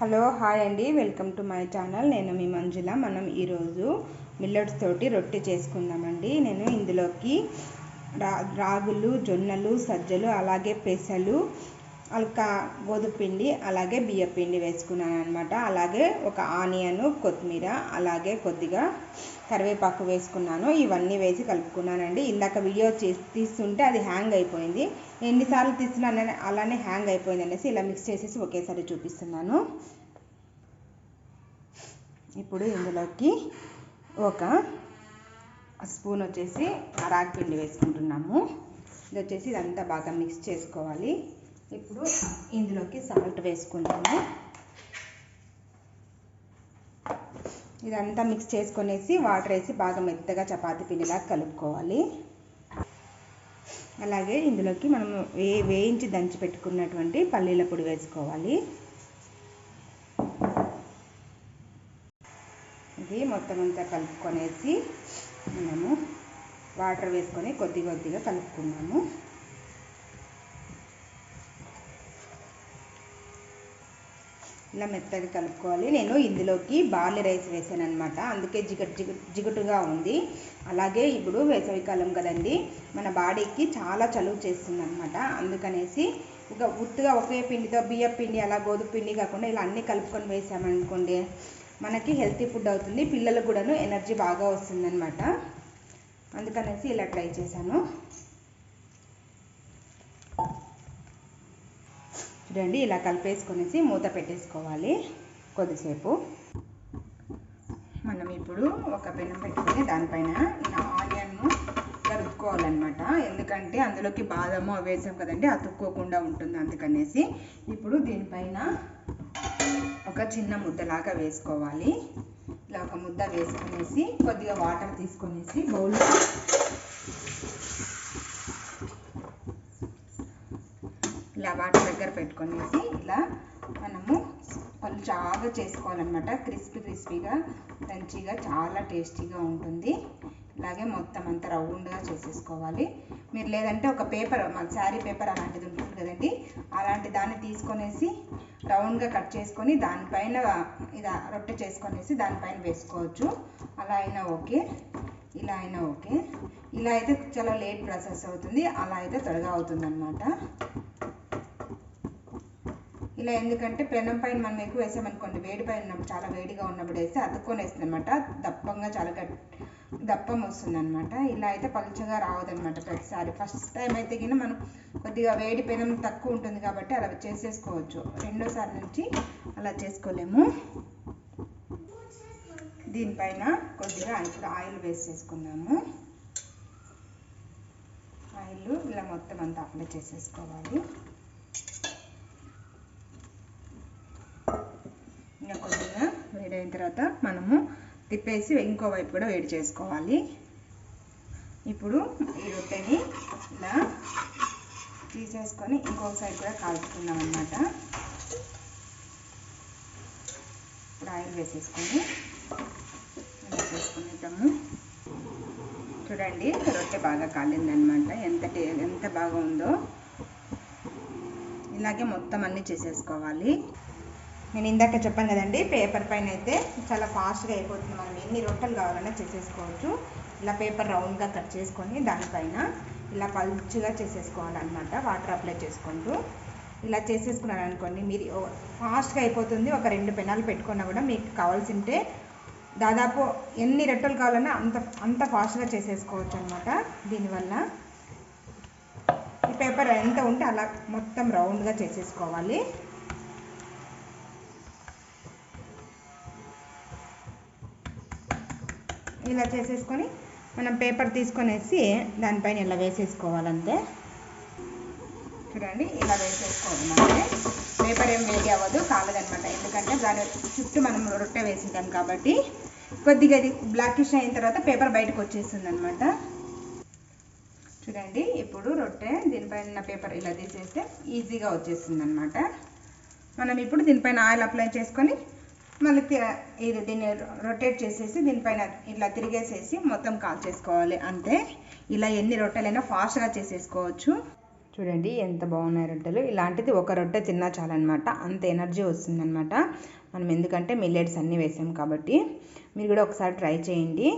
Hello hi అండి. Welcome to my channel. నేను మీ మంజుల. మనం ఈరోజు మిల్లెట్స్ తోటి రొట్టె చేసుకుందామండి. నేను ఇందులోకి రా రాగులు జొన్నలు సజ్జలు అలాగే పెసలు అల్కా గోధుమ పిండి అలాగే బియ్యపిండి వేసుకున్నాను అనమాట అలాగే ఒక ఆనియన్ కొత్తిమీర అలాగే కొద్దిగా కరివేపాకు వేసుకున్నాను. ఇవన్నీ వేసి కలుపుకున్నానండి. ఇందాక వీడియో తీస్తుంటే అది హ్యాంగ్ అయిపోయింది. ఎన్నిసార్లు తీస్తున్నాను అలానే హ్యాంగ్ అయిపోయింది అనేసి ఇలా మిక్స్ చేసేసి ఒకేసారి చూపిస్తున్నాను. ఇప్పుడు ఇందులోకి ఒక స్పూన్ వచ్చేసి రాగి పిండి వేసుకుంటున్నాము. ఇది వచ్చేసి ఇదంతా బాగా మిక్స్ చేసుకోవాలి. ఇప్పుడు ఇందులోకి సాల్ట్ వేసుకుందాము. ఇదంతా మిక్స్ చేసుకునేసి వాటర్ వేసి బాగా మెత్తగా చపాతి పిండిలాగా కలుపుకోవాలి. అలాగే ఇందులోకి మనం వే వేయించి దంచి పెట్టుకున్నటువంటి పల్లీల పొడి వేసుకోవాలి. ఇది మొత్తం అంతా కలుపుకొనేసి మనము వాటర్ వేసుకొని కొద్ది కొద్దిగా కలుపుకున్నాము ఇలా మెత్తగా కలుపుకోవాలి. నేను ఇందులోకి బార్లీ రైస్ వేసాను అనమాట అందుకే జిగట్ జిగట్ జిగుటుగా ఉంది. అలాగే ఇప్పుడు వేసవికాలం కదండి మన బాడీకి చాలా చలువ చేస్తుంది అనమాట అందుకనేసి ఒక ఉత్తుగా ఒకే పిండితో బియ్యం పిండి అలా గోధుమ పిండి కాకుండా ఇలా అన్నీ కలుపుకొని వేసామనుకోండి మనకి హెల్తీ ఫుడ్ అవుతుంది. పిల్లలకు కూడాను ఎనర్జీ బాగా వస్తుందన్నమాట. అందుకనేసి ఇలా ట్రై చేశాను. చూడండి ఇలా కలిపేసుకునేసి మూత పెట్టేసుకోవాలి కొద్దిసేపు. మనం ఇప్పుడు ఒక పెనం పెట్టుకొని దానిపైన ఇలా ఆనియన్ను కలుపుకోవాలన్నమాట. ఎందుకంటే అందులోకి బాదము అవి వేసాం కదండి అతుక్కోకుండా ఉంటుంది అందుకనేసి. ఇప్పుడు దీనిపైన ఒక చిన్న ముద్దలాగా వేసుకోవాలి. ఇలా ఒక ముద్ద వేసుకునేసి కొద్దిగా వాటర్ తీసుకునేసి బౌల్లో ఇలా వాటర్ పెట్టుకునేసి ఇలా మనము చాలా చేసుకోవాలన్నమాట. క్రిస్పీ క్రిస్పీగా క్రంచీగా చాలా టేస్టీగా ఉంటుంది. ఇలాగే మొత్తం అంతా రౌండ్గా చేసేసుకోవాలి. మీరు లేదంటే ఒక పేపర్ మన శారీ పేపర్ అలాంటిది ఉంటుంది కదండి. అలాంటి దాన్ని తీసుకొనేసి రౌండ్గా కట్ చేసుకొని దానిపైన ఇలా రొట్టె చేసుకొనేసి దానిపైన వేసుకోవచ్చు. అలా అయినా ఓకే. ఇలా అయినా ఓకే. ఇలా అయితే చాలా లేట్ ప్రాసెస్ అవుతుంది. అలా అయితే త్వరగా అవుతుందన్నమాట. ఇలా ఎందుకంటే పెనం పైన మనం ఎక్కువ వేసామనుకోండి వేడి పైన ఉన్నప్పుడు చాలా వేడిగా ఉన్నప్పుడు వేస్తే అతుక్కొని వేస్తుంది అనమాట దప్పంగా చాలా గట్ దప్పం వస్తుంది అనమాట ఇలా అయితే పలుచగా రావదనమాట ప్రతిసారి. ఫస్ట్ టైం అయితే కింద మనం కొద్దిగా వేడి పెనం తక్కువ ఉంటుంది కాబట్టి అలా చేసేసుకోవచ్చు. రెండోసారి నుంచి అలా చేసుకోలేము. దీనిపైన కొద్దిగా ఇప్పుడు ఆయిల్ వేస్ట్ చేసుకున్నాము ఆయిల్ ఇలా మొత్తం అంతా అప్లై చేసేసుకోవాలి ఇంకా కొద్దిగా వేడైన తర్వాత మనము తిప్పేసి ఇంకో వైపు కూడా వేడి చేసుకోవాలి. ఇప్పుడు ఈ రొట్టెని ఇలా తీసేసుకొని ఇంకొక సైడ్ కూడా కాల్చుకుందాం అనమాట ఇప్పుడు ఆయిల్ వేసేసుకొని వేసేసుకునేద్దాము చూడండి రొట్టె బాగా కాలిందనమాట ఎంత టే ఎంత బాగా ఉందో ఇలాగే మొత్తం అన్నీ చేసేసుకోవాలి. నేను ఇందాక చెప్పాను కదండి పేపర్ పైన అయితే చాలా ఫాస్ట్గా అయిపోతుంది మనం ఎన్ని రొట్టెలు కావాలన్నా చేసేసుకోవచ్చు. ఇలా పేపర్ రౌండ్గా కట్ చేసుకొని దానిపైన ఇలా పల్చుగా చేసేసుకోవాలన్నమాట వాటర్ అప్లై చేసుకుంటూ. ఇలా చేసేసుకున్నారు అనుకోండి మీరు ఫాస్ట్గా అయిపోతుంది ఒక రెండు పెనాలు పెట్టుకున్నా కూడా మీకు కావాల్సింటే దాదాపు ఎన్ని రొట్టెలు కావాలన్నా అంత అంత ఫాస్ట్గా చేసేసుకోవచ్చు అనమాట దీనివల్ల ఈ పేపర్ ఎంత ఉంటే అలా మొత్తం రౌండ్గా చేసేసుకోవాలి. ఇలా చేసేసుకొని మనం పేపర్ తీసుకొనేసి దానిపైన ఇలా వేసేసుకోవాలంతే. చూడండి ఇలా వేసేసుకోవాలంటే పేపర్ ఏం వేడి అవ్వదు కాలదనమాట ఎందుకంటే దాని చుట్టూ మనం రొట్టె వేసింటాం కాబట్టి. కొద్దిగా అది బ్లాకిష్ అయిన తర్వాత పేపర్ బయటకు వచ్చేస్తుంది అనమాట చూడండి ఇప్పుడు రొట్టె దీనిపైన పేపర్ ఇలా తీసేస్తే ఈజీగా వచ్చేస్తుంది అనమాట మనం ఇప్పుడు దీనిపైన ఆయిల్ అప్లై చేసుకొని మళ్ళీ ఇది దీన్ని రొటేట్ చేసేసి దీనిపైన ఇట్లా తిరిగేసేసి మొత్తం కాల్ చేసుకోవాలి. అంతే. ఇలా ఎన్ని రొట్టెలైనా ఫాస్ట్గా చేసేసుకోవచ్చు. చూడండి ఎంత బాగున్నాయి రొట్టెలు. ఇలాంటిది ఒక రొట్టె తిన్నా చాలన్నమాట. అంత ఎనర్జీ వస్తుందన్నమాట. మనం ఎందుకంటే మిల్లెట్స్ అన్నీ వేసాం కాబట్టి. మీరు కూడా ఒకసారి ట్రై చేయండి.